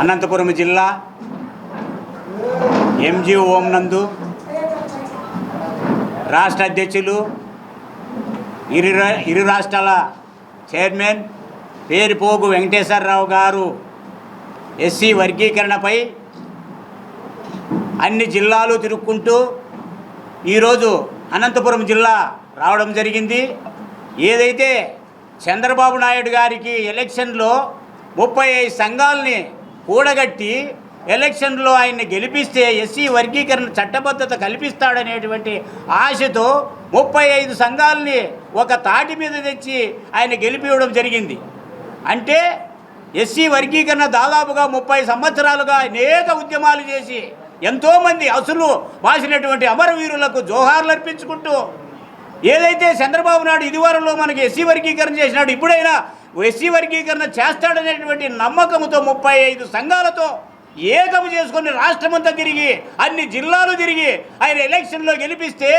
అనంతపురం జిల్లా ఎంజీ ఓం నందు రాష్ట్ర అధ్యక్షులు ఇరు ఇరు రాష్ట్రాల చైర్మన్ పేరుపోగు వెంకటేశ్వరరావు గారు ఎస్సీ వర్గీకరణపై అన్ని జిల్లాలు తిరుక్కుంటూ ఈరోజు అనంతపురం జిల్లా రావడం జరిగింది. ఏదైతే చంద్రబాబు నాయుడు గారికి ఎలక్షన్లో ముప్పై ఐదు సంఘాలని కూడగట్టి ఎలక్షన్లో ఆయన్ని గెలిపిస్తే ఎస్సీ వర్గీకరణ చట్టబద్ధత కల్పిస్తాడనేటువంటి ఆశతో ముప్పై ఐదు సంఘాలని ఒక తాటి మీద తెచ్చి ఆయన గెలిపివ్వడం జరిగింది. అంటే ఎస్సీ వర్గీకరణ దాదాపుగా ముప్పై సంవత్సరాలుగా అనేక ఉద్యమాలు చేసి ఎంతోమంది అసలు మాసినటువంటి అమరవీరులకు జోహార్లు అర్పించుకుంటూ ఏదైతే చంద్రబాబు నాయుడు ఇదివరలో మనకి ఎస్సీ వర్గీకరణ చేసినాడు ఇప్పుడైనా ఎస్సీ వర్గీకరణ చేస్తాడనేటువంటి నమ్మకంతో ముప్పై ఐదు సంఘాలతో ఏకము చేసుకొని రాష్ట్రమంతా తిరిగి అన్ని జిల్లాలు తిరిగి ఆయన ఎలక్షన్లో గెలిపిస్తే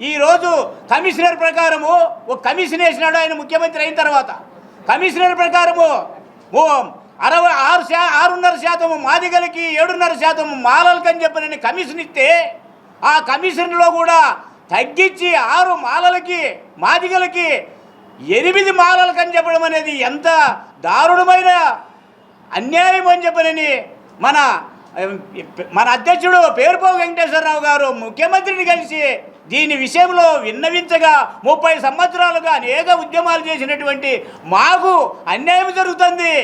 ఈరోజు కమిషనర్ ప్రకారము ఒక కమిషన్ వేసినాడు ఆయన ముఖ్యమంత్రి అయిన తర్వాత. కమిషనర్ ప్రకారము ఓ అరవై ఆరు శా ఆరున్నర శాతము మాదిగలకి ఏడున్నర శాతము మాలలకి అని నేను కమిషన్ ఇస్తే ఆ కమిషన్లో కూడా తగ్గించి ఆరు మాలలకి మాదిగలకి ఎనిమిది మాలలు అని చెప్పడం అనేది ఎంత దారుణమైన అన్యాయం అని చెప్పనని మన మన అధ్యక్షుడు పేరుపావు వెంకటేశ్వరరావు గారు ముఖ్యమంత్రిని కలిసి దీని విషయంలో విన్నవించగా ముప్పై సంవత్సరాలుగా అనేక ఉద్యమాలు చేసినటువంటి మాకు అన్యాయం జరుగుతుంది.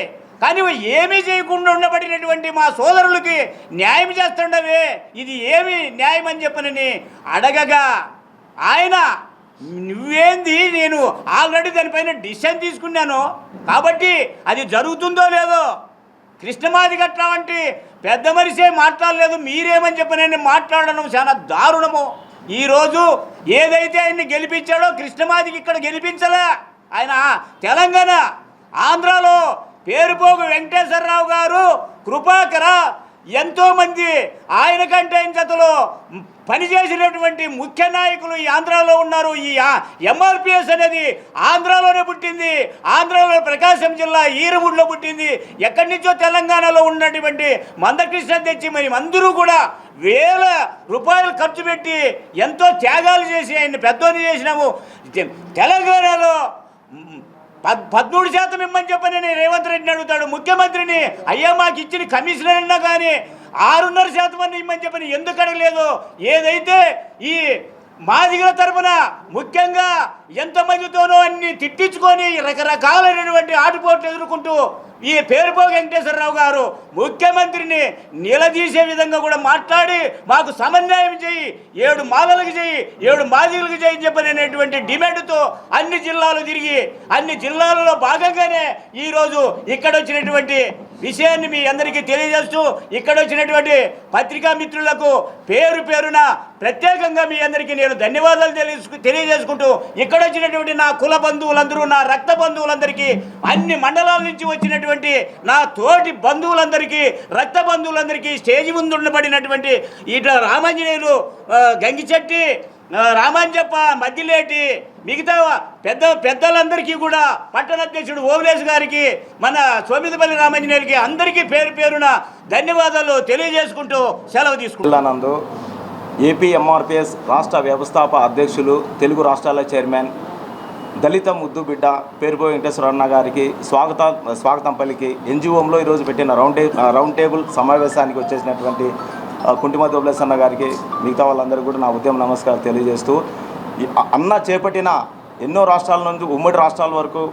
కానీ ఏమీ చేయకుండా ఉండబడినటువంటి మా సోదరులకి న్యాయం చేస్తుండవే. ఇది ఏమి న్యాయం అని చెప్పనని అడగగా ఆయన నువ్వేంది? నేను ఆల్రెడీ దానిపైన డిసిషన్ తీసుకున్నాను. కాబట్టి అది జరుగుతుందో లేదో కృష్ణమాది గట్ల వంటి పెద్ద మనిషే మాట్లాడలేదు. మీరేమని చెప్పి నేను మాట్లాడడం చాలా దారుణము. ఈరోజు ఏదైతే ఆయన్ని గెలిపించాడో కృష్ణమాదికి ఇక్కడ గెలిపించలే. ఆయన తెలంగాణ ఆంధ్రాలో పేరుపోగు వెంకటేశ్వరరావు గారు కృపాకర ఎంతోమంది ఆయన కంటే జతలో పనిచేసినటువంటి ముఖ్య నాయకులు ఈ ఆంధ్రాలో ఉన్నారు. ఈ ఎంఆర్పిఎస్ అనేది ఆంధ్రాలోనే పుట్టింది. ఆంధ్రాలో ప్రకాశం జిల్లా ఈరముడిలో పుట్టింది. ఎక్కడి నుంచో తెలంగాణలో ఉన్నటువంటి మందకృష్ణ తెచ్చి మరి అందరూ కూడా వేల రూపాయలు ఖర్చు పెట్టి ఎంతో త్యాగాలు చేసి ఆయన్ని పెద్దోని చేసినాము. తెలంగాణలో పదమూడు శాతం ఇమ్మని చెప్పని నేను రేవంత్ రెడ్డిని అడుగుతాడు. ముఖ్యమంత్రిని అయ్యా మాకు ఇచ్చిన కమిషనర్ అన్నా కానీ ఆరున్నర శాతం అని ఇమ్మని చెప్పని ఎందుకు అడగలేదు? ఏదైతే ఈ మాదిగల తరపున ముఖ్యంగా ఎంతమందితోనో అన్ని తిట్టించుకొని రకరకాలైనటువంటి ఆటుపోట్లు ఎదుర్కొంటూ ఈ పేరుపో వెంకటేశ్వరరావు గారు ముఖ్యమంత్రిని నిలదీసే విధంగా కూడా మాట్లాడి మాకు సమన్వయం చేయి ఏడు మాలలకు చేయి ఏడు మాదిలకు చేయి చెప్పనేటువంటి డిమాండ్తో అన్ని జిల్లాలు తిరిగి అన్ని జిల్లాలలో భాగంగానే ఈరోజు ఇక్కడ వచ్చినటువంటి విషయాన్ని మీ అందరికీ తెలియజేస్తూ ఇక్కడ వచ్చినటువంటి పత్రికా మిత్రులకు పేరు పేరున ప్రత్యేకంగా మీ అందరికీ నేను ధన్యవాదాలు తెలియజేసుకు తెలియజేసుకుంటూ ఇక్కడ వచ్చినటువంటి నా కుల బంధువులందరూ నా రక్త బంధువులందరికీ అన్ని మండలాల నుంచి వచ్చినటువంటి నా తోటి బంధువులందరికీ రక్త బంధువులందరికీ స్టేజ్ ముందు ఉండబడినటువంటి ఇట్లా రామాంజనేయులు గంగిచెట్టి రామాంజప్ప మద్దిలేటి మిగతా పెద్ద పెద్దలందరికీ కూడా పట్టణ అధ్యక్షుడు ఓవలేష్ గారికి మన సోమిదపల్లి రామాంజనేయులకి అందరికీ పేరు పేరున ధన్యవాదాలు తెలియజేసుకుంటూ సెలవు తీసుకున్నాను నందు ఏపీ ఎంఆర్పిఎస్ రాష్ట్ర వ్యవస్థాపక అధ్యక్షులు తెలుగు రాష్ట్రాల చైర్మన్ దళిత ముద్దు బిడ్డ పేరుపో వెంకటేశ్వరన్న గారికి స్వాగత స్వాగతం పలికి ఎన్జిఓంలో ఈరోజు పెట్టిన రౌండ్ టే రౌండ్ టేబుల్ సమావేశానికి వచ్చేసినటువంటి కుంటిమ దోబ్లేస్ అన్న గారికి మిగతా వాళ్ళందరికీ కూడా నా ఉద్యమ నమస్కారం తెలియజేస్తూ అన్న చేపట్టిన ఎన్నో రాష్ట్రాల నుంచి ఉమ్మడి రాష్ట్రాల వరకు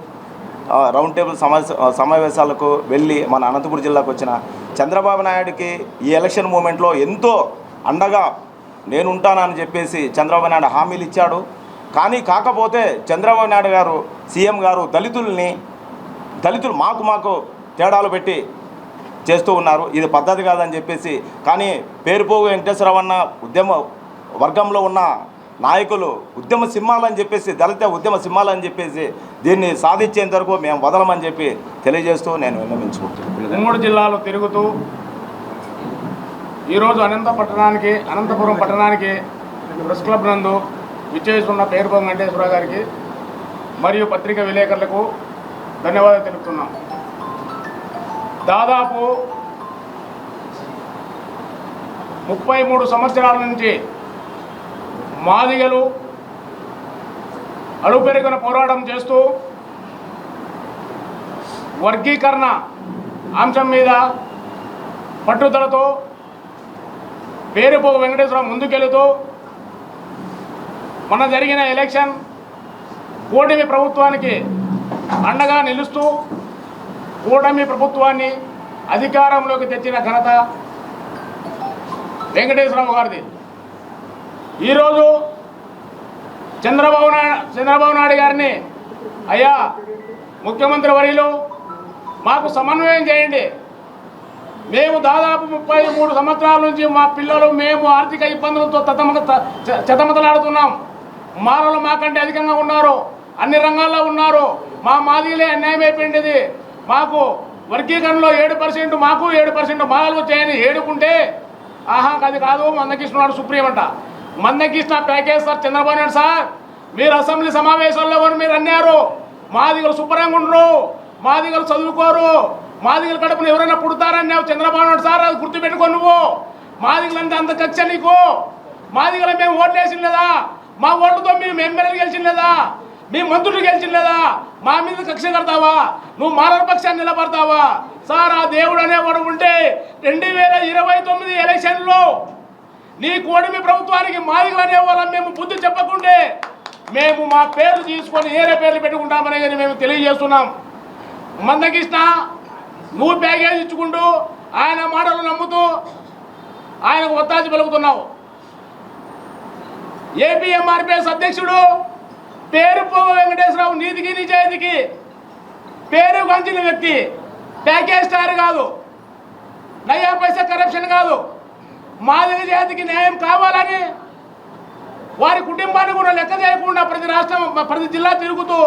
రౌండ్ టేబుల్ సమావేశ సమావేశాలకు వెళ్ళి మన అనంతపురం జిల్లాకు వచ్చిన చంద్రబాబు నాయుడుకి ఈ ఎలక్షన్ మూమెంట్లో ఎంతో అండగా నేను ఉంటానని చెప్పేసి చంద్రబాబు నాయుడు హామీలు ఇచ్చాడు. కానీ కాకపోతే చంద్రబాబు నాయుడు గారు సీఎం గారు దళితుల్ని దళితులు మాకు మాకు తేడాలు పెట్టి చేస్తూ ఉన్నారు. ఇది పద్ధతి కాదని చెప్పేసి. కానీ పేరుపోగు వెంకటేశ్వరరావు అన్న ఉద్యమ వర్గంలో ఉన్న నాయకులు ఉద్యమ సింహాలని చెప్పేసి దళిత ఉద్యమ సింహాలని చెప్పేసి దీన్ని సాధించేంత వరకు మేము వదలమని చెప్పి తెలియజేస్తూ నేను విన్నవించుకుంటున్నాను. మూడు జిల్లాలో తిరుగుతూ ఈరోజు అనంత పట్టణానికి అనంతపురం పట్టణానికి ప్రెస్ క్లబ్ నందు విచ్చేస్తున్న పేరుపం వెంకటేశ్వర గారికి మరియు పత్రికా విలేకరులకు ధన్యవాదాలు తెలుపుతున్నాం. దాదాపు ముప్పై మూడు సంవత్సరాల నుంచి మాదిగలు అలుపెరుగున పోరాటం చేస్తూ వర్గీకరణ అంశం మీద పట్టుదలతో పేరుపోగు వెంకటేశ్వర ముందుకెళుతూ మన జరిగిన ఎలక్షన్ కూటమి ప్రభుత్వానికి అండగా నిలుస్తూ కూటమి ప్రభుత్వాన్ని అధికారంలోకి తెచ్చిన ఘనత వెంకటేశ్వరరావు గారిది. ఈరోజు చంద్రబాబు నాయుడు చంద్రబాబు నాయుడు గారిని అయ్యా ముఖ్యమంత్రి వర్యులు మాకు సమన్వయం చేయండి. మేము దాదాపు ముప్పై మూడు సంవత్సరాల నుంచి మా పిల్లలు మేము ఆర్థిక ఇబ్బందులతో తతమ చతమతలాడుతున్నాం. మారలు మాకంటే అధికంగా ఉన్నారు. అన్ని రంగాల్లో ఉన్నారు. మా మాదిలే అన్యాయం అయిపోయింది. మాకు వర్గీకరణలో ఏడు పర్సెంట్ మాకు ఏడు పర్సెంట్ మాలకు వచ్చాయని ఏడుకుంటే ఆహా అది కాదు మందకృష్ణ సుప్రీం అంట. Mandakrishna package sir Chandrababu Naidu sir మీరు అసెంబ్లీ సమావేశాల్లో కూడా మీరు అన్నారు? మాదిగలు శుభ్రంగా ఉండరు. మాదిగలు చదువుకోరు. మాదిగల కడుపున ఎవరైనా పుడతారన్నావు చంద్రబాబు నాయుడు సార్ అది గుర్తుపెట్టుకో నువ్వు. మాదిగలంతా అంత కక్ష నీకు. మాదిగల మేము ఓట్లేసిన లేదా? మా ఓట్లతో మేము ఎమ్మెల్యేలు గెలిచిన లేదా మీ మంత్రులు గెలిచిన లేదా మా మీద కక్ష కడతావా? నువ్వు మానవ పక్షాన్ని నిలబడతావా? సార్ ఆ దేవుడు అనేవాడు ఉంటే రెండు వేల ఇరవై తొమ్మిది ఎలక్షన్లో నీ కూటమి ప్రభుత్వానికి మాదిగలు అనేవాళ్ళం మేము బుద్ధి చెప్పకుంటే మేము మా పేర్లు తీసుకొని ఏరే పేర్లు పెట్టుకుంటామని మేము తెలియజేస్తున్నాం. మందకృష్ణ నువ్వు ప్యాకేజ్ ఇచ్చుకుంటూ ఆయన మాటలు నమ్ముతూ ఆయనకు ఒత్తాచి పలుకుతున్నావు. ఏపీఎంఆర్పిఎస్ అధ్యక్షుడు పేరు పోగ వెంకటేశ్వరరావు నీతికి నిజాయితీకి పేరు గంచిన వ్యక్తి ప్యాకేజ్ స్టార్ కాదు. నయా పైసా కరప్షన్ కాదు. మాదిరి జాతికి న్యాయం కావాలని వారి కుటుంబాన్ని కూడా లెక్క చేయకుండా ప్రతి రాష్ట్రం ప్రతి జిల్లా తిరుగుతూ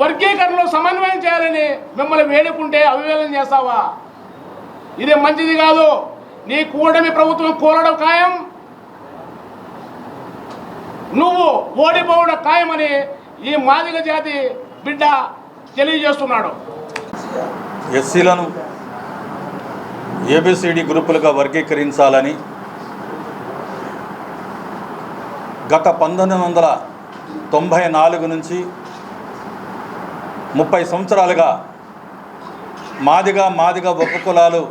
వర్గీకరణలో సమన్వయం చేయాలని మిమ్మల్ని వేడుకుంటే అవివేదన చేస్తావా? ఇది మంచిది కాదు. నీ కూటమి ప్రభుత్వం కోరడం ఖాయం. నువ్వు ఓడిపోవడం ఖాయమని ఈ మాదిగ జాతి బిడ్డ తెలియజేస్తున్నాడు. ఎస్సీలను ఏబిసిడి గ్రూపులుగా వర్గీకరించాలని గత పంతొమ్మిది వందల తొంభై నాలుగు నుంచి ముప్పై సంవత్సరాలుగా మాదిగా మాదిగా ఉపకులాలు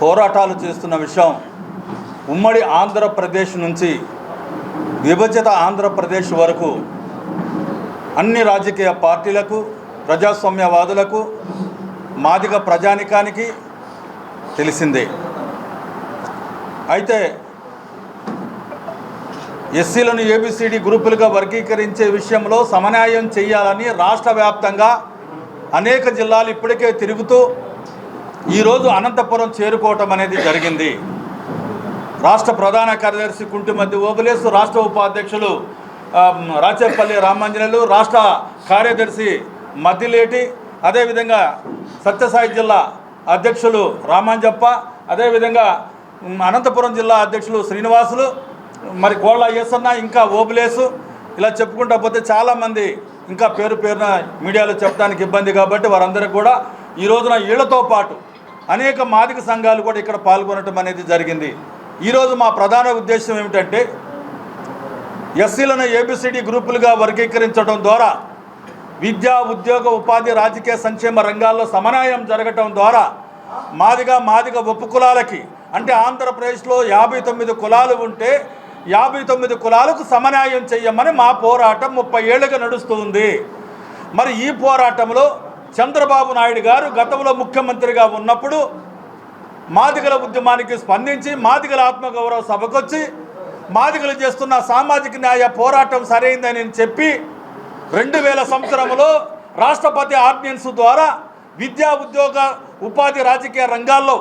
పోరాటాలు చేస్తున్న విషయం ఉమ్మడి ఆంధ్రప్రదేశ్ నుంచి విభజిత ఆంధ్రప్రదేశ్ వరకు అన్ని రాజకీయ పార్టీలకు ప్రజాస్వామ్యవాదులకు మాదిగ ప్రజానికానికి తెలిసిందే. అయితే ఎస్సీలను ఏబిసిడి గ్రూపులుగా వర్గీకరించే విషయంలో సమన్వయం చేయాలని రాష్ట్ర వ్యాప్తంగా అనేక జిల్లాలు ఇప్పటికే తిరుగుతూ ఈరోజు అనంతపురం చేరుకోవటం అనేది జరిగింది. రాష్ట్ర ప్రధాన కార్యదర్శి కుంటిమద్ది ఓబులేసు రాష్ట్ర ఉపాధ్యక్షులు రాచేపల్లి రామాంజనేయులు రాష్ట్ర కార్యదర్శి మద్దిలేటి అదేవిధంగా సత్యసాయి జిల్లా అధ్యక్షులు రామాంజప్ప అదేవిధంగా అనంతపురం జిల్లా అధ్యక్షులు శ్రీనివాసులు మరి కోళ్ళ అయ్యసన్న ఇంకా ఓబులేసు ఇలా చెప్పుకుంటా పోతే చాలామంది ఇంకా పేరు పేరున మీడియాలో చెప్పడానికి ఇబ్బంది కాబట్టి వారందరికీ కూడా ఈ రోజున వీళ్ళతో పాటు అనేక మాదిక సంఘాలు కూడా ఇక్కడ పాల్గొనడం అనేది జరిగింది. ఈరోజు మా ప్రధాన ఉద్దేశం ఏమిటంటే ఎస్సీలను ఏబిసిడి గ్రూపులుగా వర్గీకరించడం ద్వారా విద్యా ఉద్యోగ ఉపాధి రాజకీయ సంక్షేమ రంగాల్లో సమన్వయం జరగటం ద్వారా మాదిగా మాదిగ ఉపకులాలకి అంటే ఆంధ్రప్రదేశ్లో యాభై తొమ్మిది కులాలు ఉంటే యాభై తొమ్మిది కులాలకు సమన్యాయం చెయ్యమని మా పోరాటం ముప్పై ఏళ్ళుగా నడుస్తుంది. మరి ఈ పోరాటంలో చంద్రబాబు నాయుడు గారు గతంలో ముఖ్యమంత్రిగా ఉన్నప్పుడు మాదిగల ఉద్యమానికి స్పందించి మాదిగల ఆత్మగౌరవ సభకొచ్చి మాదిగలు చేస్తున్న సామాజిక న్యాయ పోరాటం సరైందని చెప్పి రెండు వేల సంవత్సరంలో రాష్ట్రపతి ఆర్డినెన్స్ ద్వారా విద్యా ఉద్యోగ ఉపాధి రాజకీయ రంగాల్లో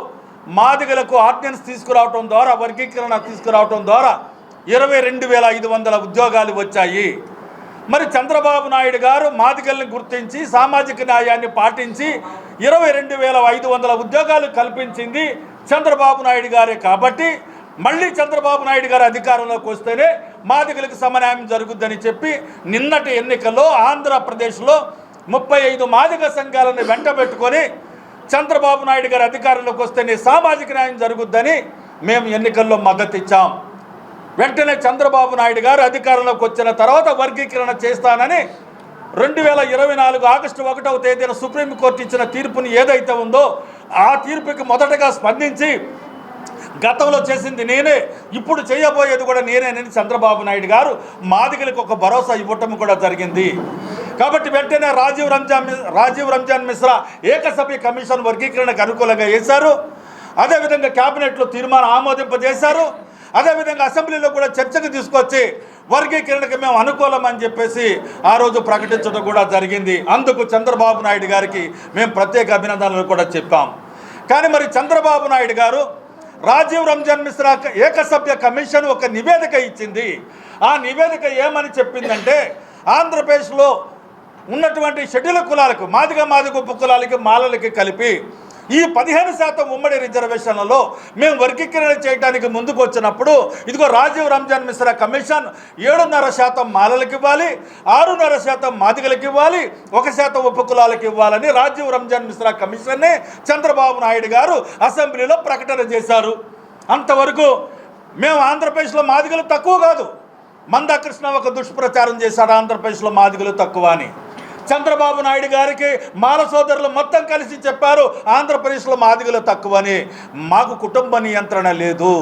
మాదిగలకు ఆర్డినెన్స్ తీసుకురావటం ద్వారా వర్గీకరణ తీసుకురావటం ద్వారా ఇరవై రెండు వేల ఐదు వందల ఉద్యోగాలు వచ్చాయి. మరి చంద్రబాబు నాయుడు గారు మాదిగల్ని గుర్తించి సామాజిక న్యాయాన్ని పాటించి ఇరవై రెండు వేల ఐదు వందల ఉద్యోగాలు కల్పించింది చంద్రబాబు నాయుడు గారే కాబట్టి మళ్ళీ చంద్రబాబు నాయుడు గారు అధికారంలోకి వస్తేనే మాదిగలకు సమన్యాయం జరుగుద్దని చెప్పి నిన్నటి ఎన్నికల్లో ఆంధ్రప్రదేశ్లో ముప్పై ఐదు మాదిగ సంఘాలను వెంటబెట్టుకొని చంద్రబాబు నాయుడు గారు అధికారంలోకి వస్తేనే సామాజిక న్యాయం జరుగుద్దని మేము ఎన్నికల్లో మద్దతు ఇచ్చాం వెంటనే చంద్రబాబు నాయుడు గారు అధికారంలోకి వచ్చిన తర్వాత వర్గీకరణ చేస్తానని రెండు వేల ఇరవై నాలుగు ఆగస్టు ఒకటవ తేదీన సుప్రీంకోర్టు ఇచ్చిన తీర్పుని ఏదైతే ఉందో ఆ తీర్పుకి మొదటగా స్పందించి గతంలో చేసింది నేనే ఇప్పుడు చేయబోయేది కూడా నేనేనని చంద్రబాబు నాయుడు గారు మాదిగలకు ఒక భరోసా ఇవ్వటం కూడా జరిగింది. కాబట్టి వెంటనే రాజీవ్ రంజాన్ రాజీవ్ రంజాన్ మిశ్రా ఏకసభ్య కమిషన్ వర్గీకరణకు అనుకూలంగా వేశారు. అదేవిధంగా కేబినెట్లో తీర్మానం ఆమోదింపజేశారు. అదేవిధంగా అసెంబ్లీలో కూడా చర్చకు తీసుకొచ్చి వర్గీకరణకు మేము అనుకూలం అని చెప్పేసి ఆ రోజు ప్రకటించడం కూడా జరిగింది. అందుకు చంద్రబాబు నాయుడు గారికి మేము ప్రత్యేక అభినందనలు కూడా చెప్పాం. కానీ మరి చంద్రబాబు నాయుడు గారు రాజీవ్ రంజాన్ మిశ్రా ఏకసభ్య కమిషన్ ఒక నివేదిక ఇచ్చింది. ఆ నివేదిక ఏమని చెప్పిందంటే ఆంధ్రప్రదేశ్లో ఉన్నటువంటి షెడ్యూల్ కులాలకు మాదిగ మాదిగ ఉప కులాలకి మాలలకి కలిపి ఈ పదిహేను శాతం ఉమ్మడి రిజర్వేషన్లలో మేము వర్గీకరణ చేయడానికి ముందుకు వచ్చినప్పుడు ఇదిగో రాజీవ్ రంజాన్ మిశ్రా కమిషన్ ఏడున్నర శాతం మాలలకు ఇవ్వాలి ఆరున్నర శాతం మాదిగలకు ఇవ్వాలి ఒక శాతం ఉప కులాలకు ఇవ్వాలని రాజీవ్ రంజాన్ మిశ్రా కమిషన్ని చంద్రబాబు నాయుడు గారు అసెంబ్లీలో ప్రకటన చేశారు. అంతవరకు మేము ఆంధ్రప్రదేశ్లో మాదిగలు తక్కువ కాదు. మందాకృష్ణ ఒక దుష్ప్రచారం చేశాడు ఆంధ్రప్రదేశ్లో మాదిగలు తక్కువ అని. చంద్రబాబు నాయుడు గారికి మాల సోదరులు మొత్తం కలిసి చెప్పారు ఆంధ్రప్రదేశ్లో మాదిగలు తక్కువని. మాకు కుటుంబ నియంత్రణ లేదు.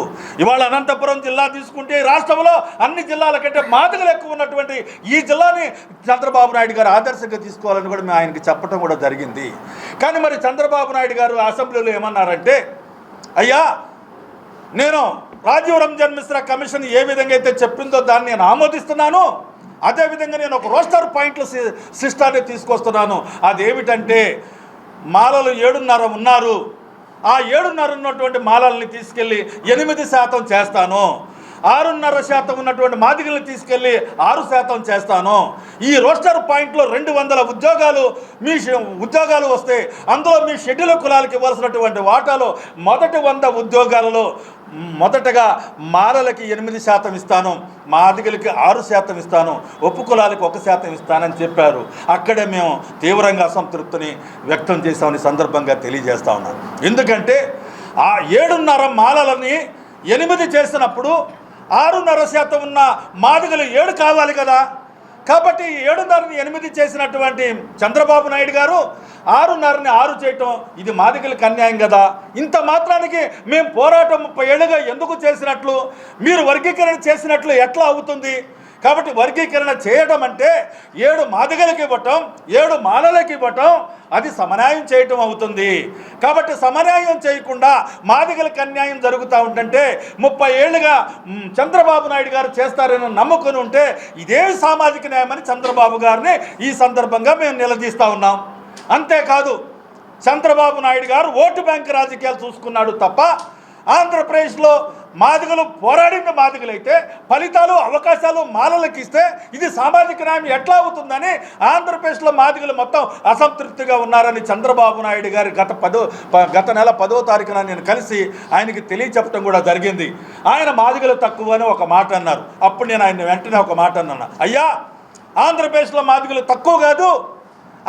ఇవాళ అనంతపురం జిల్లా తీసుకుంటే రాష్ట్రంలో అన్ని జిల్లాల కంటే మాదిగలు ఎక్కువ ఉన్నటువంటి ఈ జిల్లాని చంద్రబాబు నాయుడు గారు ఆదర్శంగా తీసుకోవాలని కూడా మేము ఆయనకి చెప్పడం కూడా జరిగింది. కానీ మరి చంద్రబాబు నాయుడు గారు అసెంబ్లీలో ఏమన్నారంటే అయ్యా నేను రాజీవ్ రంజన్ మిశ్రా కమిషన్ ఏ విధంగా అయితే చెప్పిందో దాన్ని నేను ఆమోదిస్తున్నాను అదేవిధంగా నేను ఒక రోస్టర్ పాయింట్ల సి- సిస్టాన్ని తీసుకొస్తున్నాను. అదేమిటంటే మాలలు ఏడున్నర ఉన్నారు. ఆ ఏడున్నర ఉన్నటువంటి మాలల్ని తీసుకెళ్ళి ఎనిమిది శాతం చేస్తాను. ఆరున్నర శాతం ఉన్నటువంటి మాదిగలను తీసుకెళ్ళి ఆరు శాతం చేస్తాను. ఈ రోస్టర్ పాయింట్లో రెండు వందల ఉద్యోగాలు మీ ఉద్యోగాలు వస్తే అందులో మీ షెడ్యూల్ కులాలకు ఇవ్వాల్సినటువంటి వాటాలో మొదటి వంద ఉద్యోగాలలో మొదటగా మాలలకి ఎనిమిది శాతం ఇస్తాను మాదిగలకి ఆరు శాతం ఇస్తాను ఒప్పు కులాలకు ఒక శాతం ఇస్తానని చెప్పారు. అక్కడే మేము తీవ్రంగా అసంతృప్తిని వ్యక్తం చేశామని సందర్భంగా తెలియజేస్తా ఉన్నాను. ఎందుకంటే ఆ ఏడున్నర మాలలని ఎనిమిది చేసినప్పుడు ఆరున్నర శాతం ఉన్న మాదిగలు ఏడు కావాలి కదా. కాబట్టి ఏడున్నరని ఎనిమిది చేసినటువంటి చంద్రబాబు నాయుడు గారు ఆరున్నరని ఆరు చేయటం ఇది మాదిగలకు అన్యాయం కదా. ఇంత మాత్రానికి మేము పోరాటం ముప్పై ఏళ్ళుగా ఎందుకు చేసినట్లు? మీరు వర్గీకరణ చేసినట్లు ఎట్లా అవుతుంది? కాబట్టి వర్గీకరణ చేయడం అంటే ఏడు మాదిగలకి ఇవ్వటం ఏడు మాలలకు ఇవ్వటం అది సమన్యాయం చేయటం అవుతుంది. కాబట్టి సమన్యాయం చేయకుండా మాదిగలకు అన్యాయం జరుగుతూ ఉంటుంటే ముప్పై ఏళ్ళుగా చంద్రబాబు నాయుడు గారు చేస్తారని నమ్ముకొని ఉంటే ఇదే సామాజిక న్యాయమని చంద్రబాబు గారిని ఈ సందర్భంగా మేము నిలదీస్తూ ఉన్నాం. అంతేకాదు చంద్రబాబు నాయుడు గారు ఓటు బ్యాంక్ రాజకీయాలు చూసుకున్నాడు తప్ప ఆంధ్రప్రదేశ్లో మాదిగలు పోరాడిన మాదిగలైతే ఫలితాలు అవకాశాలు మాలలకు ఇస్తే ఇది సామాజిక న్యాయం ఎట్లా అవుతుందని ఆంధ్రప్రదేశ్లో మాదిగలు మొత్తం అసంతృప్తిగా ఉన్నారని చంద్రబాబు నాయుడు గారి గత పదో ప- గత నెల పదో తారీఖున నేను కలిసి ఆయనకి తెలియచెప్పడం కూడా జరిగింది. ఆయన మాదిగలు తక్కువ అని ఒక మాట అన్నారు. అప్పుడు నేను ఆయన వెంటనే ఒక మాట అన్నాను. అయ్యా ఆంధ్రప్రదేశ్లో మాదిగలు తక్కువ కాదు.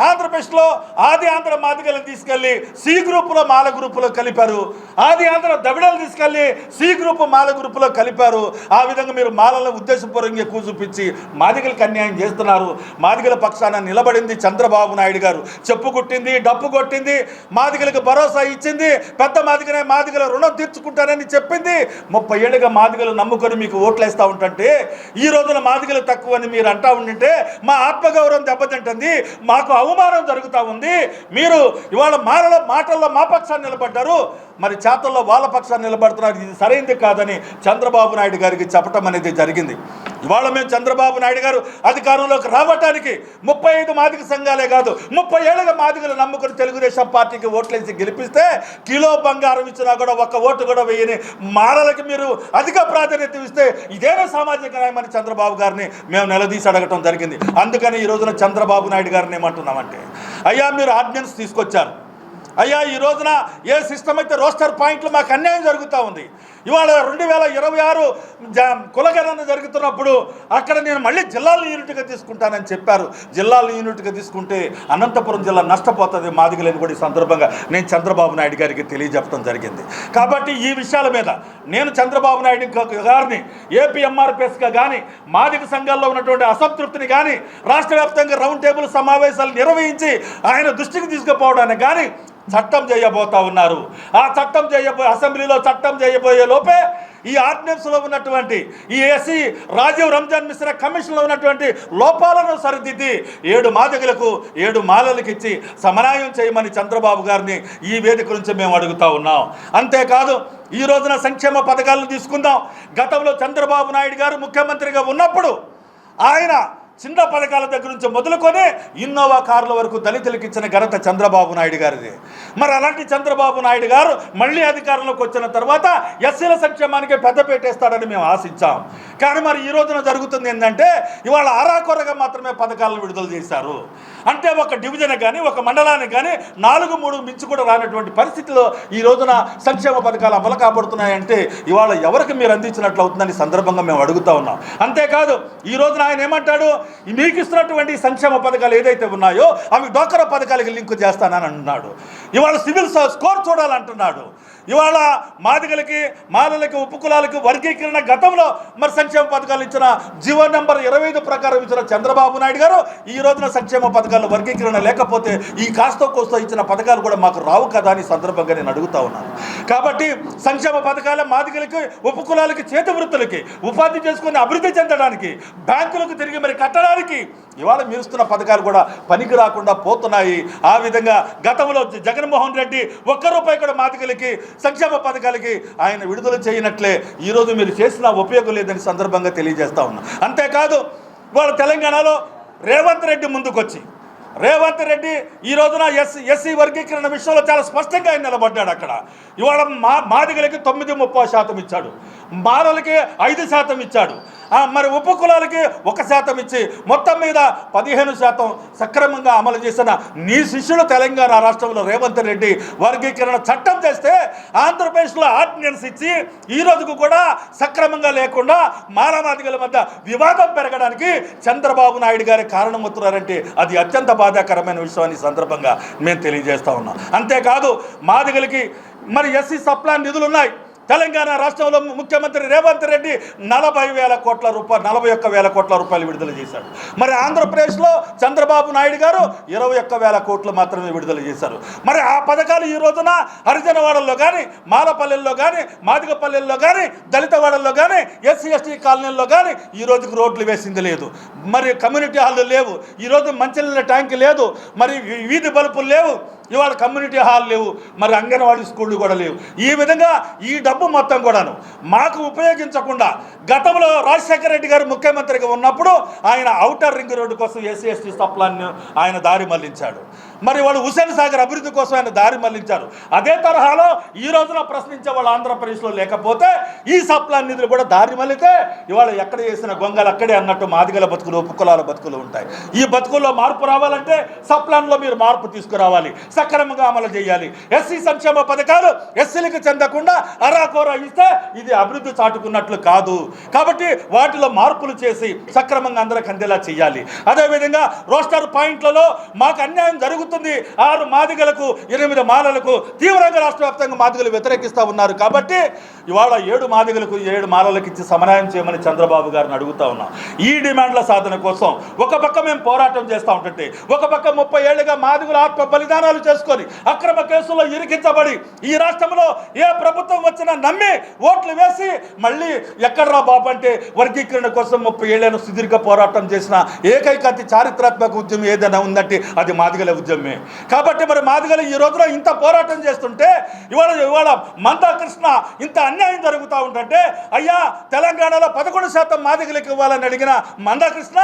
ఆంధ్రప్రదేశ్లో ఆది ఆంధ్ర మాదిగలను తీసుకెళ్ళి సి గ్రూపులో మాల గ్రూపులో కలిపారు. ఆది ఆంధ్ర దవిడలు తీసుకెళ్ళి సి గ్రూపు మాల గ్రూపులో కలిపారు. ఆ విధంగా మీరు మాలలను ఉద్దేశపూర్వకంగా కూచూపించి మాదిగలకు అన్యాయం చేస్తున్నారు. మాదిగల పక్షాన నిలబడింది చంద్రబాబు నాయుడు గారు. చెప్పు కొట్టింది డప్పు కొట్టింది మాదిగలకు భరోసా ఇచ్చింది పెద్ద మాదిగనే మాదిగల రుణం తీర్చుకుంటానని చెప్పింది. ముప్పై ఏళ్ళుగా మాదిగలు నమ్ముకొని మీకు ఓట్లేస్తూ ఉంటుంటే ఈ రోజున మాదిగలు తక్కువ అని మీరు అంటా ఉండింటే మా ఆత్మగౌరవం దెబ్బతింటుంది మాకు అవమానం జరుగుతూ ఉంది. మీరు ఇవాళ మాటల మాటల్లో మా పక్షాన్ని నిలబడ్డారు. మరి చేతల్లో వాళ్ళ పక్షాన్ని నిలబడుతున్నారు. ఇది సరైంది కాదని చంద్రబాబు నాయుడు గారికి చెప్పటం అనేది జరిగింది. ఇవాళ మేము చంద్రబాబు నాయుడు గారు అధికారంలోకి రావటానికి ముప్పై ఐదు మాదిక సంఘాలే కాదు ముప్పై ఏళ్ళుగా మాదిగలు నమ్ముకుని తెలుగుదేశం పార్టీకి ఓట్లేసి గెలిపిస్తే కిలో బంగారం ఇచ్చినా కూడా ఒక్క ఓటు కూడా వేయని మారలకి మీరు అధిక ప్రాధాన్యత ఇస్తే ఇదేనా సామాజిక న్యాయమని చంద్రబాబు గారిని మేము నిలదీసి అడగటం జరిగింది. అందుకని ఈ రోజున చంద్రబాబు నాయుడు గారిని ఏమంటున్నామంటే అయ్యా మీరు ఆర్డినెన్స్ తీసుకొచ్చారు. అయ్యా ఈ రోజున ఏ సిస్టమ్ అయితే రోస్టర్ పాయింట్లు మాకు అన్యాయం జరుగుతూ ఉంది ఇవాళ రెండు వేల ఇరవై ఆరు కులగణన జరుగుతున్నప్పుడు అక్కడ నేను మళ్ళీ జిల్లాల యూనిట్గా తీసుకుంటానని చెప్పారు. జిల్లాల యూనిట్గా తీసుకుంటే అనంతపురం జిల్లా నష్టపోతుంది మాదిగలేని కూడా ఈ సందర్భంగా నేను చంద్రబాబు నాయుడు గారికి తెలియజెప్పడం జరిగింది. కాబట్టి ఈ విషయాల మీద నేను చంద్రబాబు నాయుడు గారిని ఏపీ ఎంఆర్పిఎస్గా కానీ మాదిక సంఘాల్లో ఉన్నటువంటి అసంతృప్తిని కానీ రాష్ట్ర వ్యాప్తంగా రౌండ్ టేబుల్ సమావేశాలు నిర్వహించి ఆయన దృష్టికి తీసుకుపోవడానికి కానీ చట్టం చేయబోతా ఉన్నారు. ఆ చట్టం చేయబో అసెంబ్లీలో చట్టం చేయబోయే లోపే ఈ ఆర్డినెన్స్లో ఉన్నటువంటి ఈ ఎస్సీ రాజీవ్ రంజాన్ మిశ్రా కమిషన్లో ఉన్నటువంటి లోపాలను సరిదిద్ది ఏడు మాదిగలకు ఏడు మాలలకు ఇచ్చి సమన్వయం చేయమని చంద్రబాబు గారిని ఈ వేదిక నుంచి మేము అడుగుతా ఉన్నాం. అంతేకాదు ఈ రోజున సంక్షేమ పథకాలను తీసుకుందాం. గతంలో చంద్రబాబు నాయుడు గారు ముఖ్యమంత్రిగా ఉన్నప్పుడు ఆయన చిన్న పథకాల దగ్గర నుంచి మొదలుకొని ఇన్నోవా కార్ల వరకు దళితులకు ఇచ్చిన ఘనత చంద్రబాబు నాయుడు గారిది. మరి అలాంటి చంద్రబాబు నాయుడు గారు మళ్ళీ అధికారంలోకి వచ్చిన తర్వాత ఎస్సీల సంక్షేమానికి పెద్ద పెట్టేస్తాడని మేము ఆశించాం. కానీ మరి ఈ రోజున జరుగుతుంది ఏంటంటే ఇవాళ ఆరాకొరగా మాత్రమే పథకాలను విడుదల చేశారు. అంటే ఒక డివిజన్ కానీ ఒక మండలానికి కానీ నాలుగు మూడు మించి కూడా రానటువంటి పరిస్థితిలో ఈ రోజున సంక్షేమ పథకాలు అమలు కాబడుతున్నాయంటే ఇవాళ ఎవరికి మీరు అందించినట్లు అవుతుందని సందర్భంగా మేము అడుగుతా ఉన్నాం. అంతేకాదు ఈ రోజున ఆయన ఏమంటాడు? మీకు ఇస్తున్నటువంటి సంక్షేమ పథకాలు ఏదైతే ఉన్నాయో అవి డోకరా పథకాలకి లింక్ చేస్తానని అంటున్నాడు. ఇవాళ సివిల్ స్కోర్ చూడాలంటున్నాడు. ఇవాళ మాదిగలకి మాలలకి ఉపకులాలకి వర్గీకరణ గతంలో మరి సంక్షేమ పథకాలు ఇచ్చిన జీవో నెంబర్ ఇరవై ఐదు ప్రకారం ఇచ్చిన చంద్రబాబు నాయుడు గారు ఈ రోజున సంక్షేమ పథకాలు వర్గీకరణ లేకపోతే ఈ కాస్తో కోస్తో ఇచ్చిన పథకాలు కూడా మాకు రావు కదా అని సందర్భంగా నేను అడుగుతా ఉన్నాను. కాబట్టి సంక్షేమ పథకాల మాదిగలకి ఉపకులాలకి చేతి వృత్తులకి ఉపాధి చేసుకుని అభివృద్ధి చెందడానికి బ్యాంకులకు తిరిగి మరి కట్టడానికి ఇవాళ మీరుస్తున్న పథకాలు కూడా పనికి రాకుండా పోతున్నాయి. ఆ విధంగా గతంలో జగన్మోహన్ రెడ్డి ఒక్క రూపాయి కూడా మాదిగలకి సంక్షేమ పథకాలకి ఆయన విడుదల చేయనట్లే ఈరోజు మీరు చేసిన ఉపయోగం లేదని సందర్భంగా తెలియజేస్తా ఉన్నా. అంతేకాదు వాళ్ళ తెలంగాణలో రేవంత్ రెడ్డి ముందుకొచ్చి రేవంత్ రెడ్డి ఈ రోజున ఎస్ ఎస్సీ వర్గీకరణ విషయంలో చాలా స్పష్టంగా ఆయన నిలబడ్డాడు అక్కడ. ఇవాళ మా మాదిగలకి తొమ్మిది ముప్పై శాతం ఇచ్చాడు. మారలకి ఐదు శాతం ఇచ్చాడు. మరి ఉపకులాలకి ఒక శాతం ఇచ్చి మొత్తం మీద పదిహేను శాతం సక్రమంగా అమలు చేసిన నీ శిష్యులు తెలంగాణ రాష్ట్రంలో రేవంత్ రెడ్డి వర్గీకరణ చట్టం చేస్తే ఆంధ్రప్రదేశ్లో ఆర్డినెన్స్ ఇచ్చి ఈ రోజుకు కూడా సక్రమంగా లేకుండా మానవాధికల మధ్య వివాదం పెరగడానికి చంద్రబాబు నాయుడు గారి కారణమవుతున్నారంటే అది అత్యంత బాధాకరమైన విషయాన్ని సందర్భంగా మేము తెలియజేస్తా ఉన్నాం. అంతేకాదు మాదిగలకి మరి ఎస్సీ సప్లాన్ నిధులు ఉన్నాయి తెలంగాణ రాష్ట్రంలో ముఖ్యమంత్రి రేవంత్ రెడ్డి నలభై వేల కోట్ల రూపాయలు నలభై ఒక్క వేల కోట్ల రూపాయలు విడుదల చేశాడు మరి ఆంధ్రప్రదేశ్లో చంద్రబాబు నాయుడు గారు ఇరవై ఒక్క వేల కోట్లు మాత్రమే విడుదల చేశారు. మరి ఆ పథకాలు ఈ రోజున హరిజనవాడల్లో కానీ మాలపల్లెల్లో కానీ మాదిగపల్లెల్లో కానీ దళితవాడల్లో కానీ ఎస్సీ ఎస్టీ కాలనీల్లో కానీ ఈ రోజుకు రోడ్లు వేసింది లేదు. మరి కమ్యూనిటీ హాళ్ళు లేవు. ఈరోజు మంచినీళ్ళ ట్యాంక్ లేదు. మరి వీధి బల్పులు లేవు. ఇవాళ కమ్యూనిటీ హాల్ లేవు మరి అంగన్వాడీ స్కూళ్ళు కూడా లేవు. ఈ విధంగా ఈ డబ్బు మొత్తం కూడాను మాకు ఉపయోగించకుండా గతంలో రాజశేఖర రెడ్డి గారు ముఖ్యమంత్రిగా ఉన్నప్పుడు ఆయన ఔటర్ రింగ్ రోడ్డు కోసం ఎస్సీ ఎస్టీ సప్లాన్ని ఆయన దారి మళ్ళించాడు. మరి వాళ్ళు హుసేన్ సాగర్ అభివృద్ధి కోసం ఆయన దారి మళ్ళించారు. అదే తరహాలో ఈ రోజున ప్రశ్నించే వాళ్ళు ఆంధ్రప్రదేశ్లో లేకపోతే ఈ సప్లాన్ నిధులు కూడా దారి మళ్ళితే ఇవాళ ఎక్కడ చేసిన గొంగలు అక్కడే అన్నట్టు మాదిగల బతుకులు ఉపకులాల బతుకులు ఉంటాయి. ఈ బతుకుల్లో మార్పు రావాలంటే సప్లాన్లో మీరు మార్పు తీసుకురావాలి. సక్రమంగా అమలు చేయాలి. ఎస్సీ సంక్షేమ పథకాలు ఎస్సీలకు చెందకుండా అరాకోర ఇస్తే ఇది అభివృద్ధి చాటుకున్నట్లు కాదు. కాబట్టి వాటిలో మార్పులు చేసి సక్రమంగా అందరికి అందేలా చేయాలి. అదేవిధంగా రోస్టర్ పాయింట్లలో మాకు అన్యాయం జరుగుతుంది ఆరు మాదిగలకు ఎనిమిది మాలలకు తీవ్రంగా రాష్ట్ర వ్యాప్తంగా మాదిగలు వ్యతిరేకిస్తూ ఉన్నారు. కాబట్టి ఇవాళ ఏడు మాదిగలకు ఏడు మాలలకు ఇచ్చి సమన్వయం చేయమని చంద్రబాబు గారిని అడుగుతా ఉన్నాం. ఈ డిమాండ్ల సాధన కోసం ఒక పక్క మేము పోరాటం చేస్తూ ఉంటుంటే ఒక పక్క ముప్పై ఏళ్ళుగా మాదిగులు ఆత్మ బలిదానాలు చేసుకొని అక్రమ కేసుల్లో ఇరికించబడి ఈ రాష్ట్రంలో ఏ ప్రభుత్వం వచ్చినా నమ్మి ఓట్లు వేసి మళ్ళీ ఎక్కడ్రా బాబు అంటే వర్గీకరణ కోసం ముప్పై ఏళ్ళను సుదీర్ఘ పోరాటం చేసిన ఏకైక అతి చారిత్రాత్మక ఉద్యమం ఏదైనా ఉందంటే అది మాదిగల ఉద్యమం. నిజమే కాబట్టి మరి మాదిగలు ఈ రోజున ఇంత పోరాటం చేస్తుంటే ఇవాళ ఇవాళ మందా కృష్ణ ఇంత అన్యాయం జరుగుతూ ఉంటుంటే అయ్యా తెలంగాణలో పదకొండు శాతం మాదిగలకు ఇవ్వాలని అడిగిన మందా కృష్ణ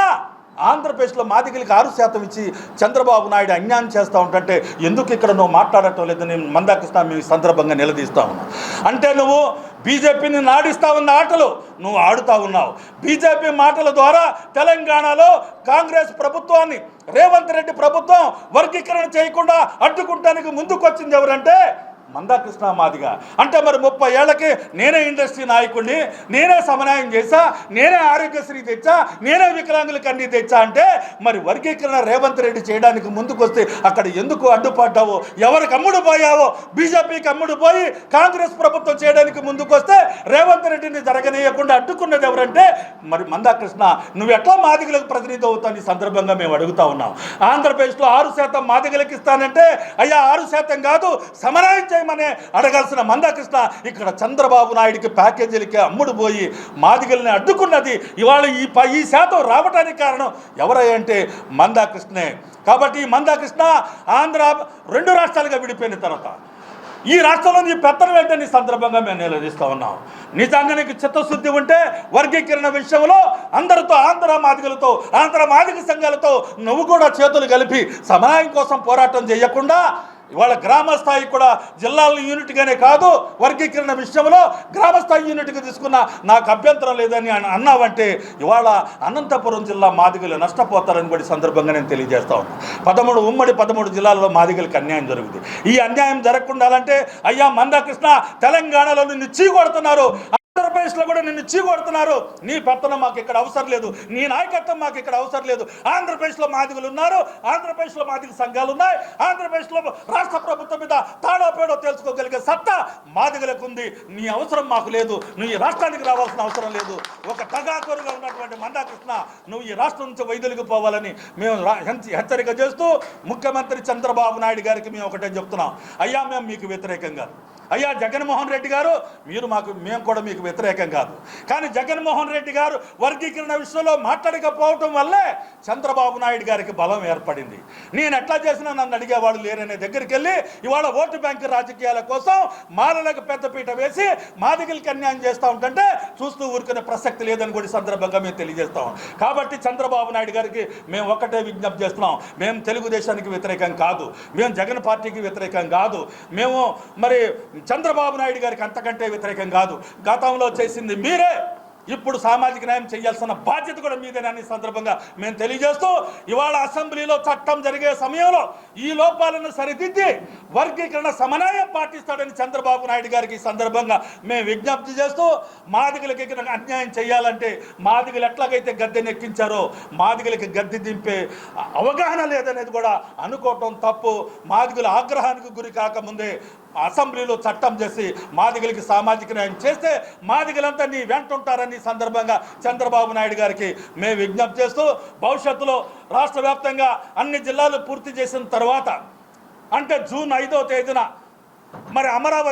ఆంధ్రప్రదేశ్లో మాదిగలకి ఆరు శాతం ఇచ్చి చంద్రబాబు నాయుడు అన్యాయం చేస్తూ ఉంటుంటే ఎందుకు ఇక్కడ నువ్వు మాట్లాడటం లేదని మందాకృష్ణ మీ సందర్భంగా నిలదీస్తా ఉన్నా. అంటే నువ్వు బీజేపీని నాడిస్తా ఉన్న ఆటలు నువ్వు ఆడుతా ఉన్నావు. బీజేపీ మాటల ద్వారా తెలంగాణలో కాంగ్రెస్ ప్రభుత్వాన్ని రేవంత్ రెడ్డి ప్రభుత్వం వర్గీకరణ చేయకుండా అడ్డుకుంటానికి ముందుకొచ్చింది ఎవరంటే మందాకృష్ణ మాదిగా. అంటే మరి ముప్పై ఏళ్ళకి నేనే ఇండస్ట్రీ నాయకుడిని నేనే సమన్వయం చేశా నేనే ఆరోగ్యశ్రీ తెచ్చా నేనే వికలాంగులకు అన్ని తెచ్చా అంటే మరి వర్గీకరణ రేవంత్ రెడ్డి చేయడానికి ముందుకొస్తే అక్కడ ఎందుకు అడ్డుపడ్డావో ఎవరికి అమ్ముడు పోయావో బీజేపీకి అమ్ముడు పోయి కాంగ్రెస్ ప్రభుత్వం చేయడానికి ముందుకొస్తే రేవంత్ రెడ్డిని జరగనీయకుండా అడ్డుకున్నది ఎవరంటే మరి మందాకృష్ణ. నువ్వు ఎట్లా మాదిగలకు ప్రతినిధి అవుతావు ఈ సందర్భంగా మేము అడుగుతా ఉన్నాం. ఆంధ్రప్రదేశ్లో ఆరు శాతం మాదిగలకు ఇస్తానంటే అయ్యా ఆరు శాతం కాదు సమన్వయం చేయమని అడగాల్సిన మందాకృష్ణ ఇక్కడ చంద్రబాబు నాయుడికి ప్యాకేజీలకి అమ్ముడు పోయి మాదిగల్ని అడ్డుకున్నది ఇవాళ ఈ ప ఈ శాతం రావడానికి కారణం ఎవరంటే మందాకృష్ణే. కాబట్టి ఈ మందాకృష్ణ ఆంధ్ర రెండు రాష్ట్రాలుగా విడిపోయిన తర్వాత ఈ రాష్ట్రంలో నీ పెత్తనం ఏంటని సందర్భంగా మేము నిలదీస్తూ ఉన్నాం. నిజంగా నీకు చిత్తశుద్ధి ఉంటే వర్గీకరణ విషయంలో అందరితో ఆంధ్ర మాదిగలతో ఆంధ్ర మాదిక సంఘాలతో నువ్వు కూడా చేతులు కలిపి సమాయం కోసం పోరాటం చేయకుండా ఇవాళ గ్రామ స్థాయి కూడా జిల్లాల యూనిట్గానే కాదు వర్గీకరణ విషయంలో గ్రామ స్థాయి యూనిట్గా తీసుకున్న నాకు అభ్యంతరం లేదని అన్నావంటే ఇవాళ అనంతపురం జిల్లా మాదిగలు నష్టపోతారని కూడా సందర్భంగా నేను తెలియజేస్తా ఉన్నాను పదమూడు ఉమ్మడి పదమూడు జిల్లాల్లో మాదిగలకు అన్యాయం జరుగుతుంది. ఈ అన్యాయం జరగకుండా అంటే అయ్యా మందాకృష్ణ తెలంగాణలో నిన్ను చీకొడుతున్నారు. ఆంధ్రప్రదేశ్లో కూడా నిన్ను చీకొడుతున్నారు. నీ పెత్తనం మాకు ఇక్కడ అవసరం లేదు. నీ నాయకత్వం మాకు ఇక్కడ అవసరం లేదు. ఆంధ్రప్రదేశ్లో మాదిగులు ఉన్నారు. ఆంధ్రప్రదేశ్లో మాదిగ సంఘాలు ఉన్నాయి. ఆంధ్రప్రదేశ్లో రాష్ట్ర ప్రభుత్వం మీద తాడో పేడో తెలుసుకోగలిగే సత్తా మాదిగలకు ఉంది. నీ అవసరం మాకు లేదు. నువ్వు ఈ రాష్ట్రానికి రావాల్సిన అవసరం లేదు. ఒక తగాకొరుగా ఉన్నటువంటి మందాకృష్ణ నువ్వు ఈ రాష్ట్రం నుంచి వైదొలిగి పోవాలని మేము హెచ్చరిక చేస్తూ ముఖ్యమంత్రి చంద్రబాబు నాయుడు గారికి మేము ఒకటే చెప్తున్నాం. అయ్యా మేము మీకు వ్యతిరేకంగా. అయ్యా జగన్మోహన్ రెడ్డి గారు మీరు మాకు మేము కూడా మీకు వ్యతిరేకం కాదు. కానీ జగన్మోహన్ రెడ్డి గారు వర్గీకరణ విషయంలో మాట్లాడకపోవటం వల్లే చంద్రబాబు నాయుడు గారికి బలం ఏర్పడింది. నేను ఎట్లా చేసినా నన్ను అడిగేవాడు లేరనే దగ్గరికి వెళ్ళి ఇవాళ ఓటు బ్యాంకు రాజకీయాల కోసం మాలలకు పెద్దపీట వేసి మాదిగలకి అన్యాయం చేస్తూ ఉంటుంటే చూస్తూ ఊరుకునే ప్రసక్తి లేదని కూడా సందర్భంగా మేము తెలియజేస్తాం కాబట్టి చంద్రబాబు నాయుడు గారికి మేము ఒకటే విజ్ఞప్తి చేస్తున్నాం. మేము తెలుగుదేశానికి వ్యతిరేకం కాదు. మేము జగన్ పార్టీకి వ్యతిరేకం కాదు. మేము మరి చంద్రబాబు నాయుడు గారికి అంతకంటే వ్యతిరేకం కాదు. గతంలో చేసింది మీరే ఇప్పుడు సామాజిక న్యాయం చేయాల్సిన బాధ్యత కూడా మీదేనని సందర్భంగా మేము తెలియజేస్తూ ఇవాళ అసెంబ్లీలో చట్టం జరిగే సమయంలో ఈ లోపాలను సరిదిద్ది వర్గీకరణ సమన్వయం పాటిస్తాడని చంద్రబాబు నాయుడు గారికి ఈ సందర్భంగా మేము విజ్ఞప్తి చేస్తూ మాదిగలకి ఇక్కడ అన్యాయం చేయాలంటే మాదిగలు ఎట్లాగైతే గద్దెనెక్కించారో మాదిగలకి గద్దె దింపే అవగాహన లేదనేది కూడా అనుకోవటం తప్పు. మాదిగల ఆగ్రహానికి గురి కాకముందే అసెంబ్లీలో చట్టం చేసి మాదిగలకి సామాజిక న్యాయం చేస్తే మాదిగలంతా నీ వెంట ఉంటారని సందర్భంగా చంద్రబాబు నాయుడు గారికి మేము విజ్ఞప్తి చేస్తూ భవిష్యత్తులో రాష్ట్ర వ్యాప్తంగా అన్ని జిల్లాలు పూర్తి చేసిన తర్వాత అంటే జూన్ ఐదో తేదీన మరి అమరావతి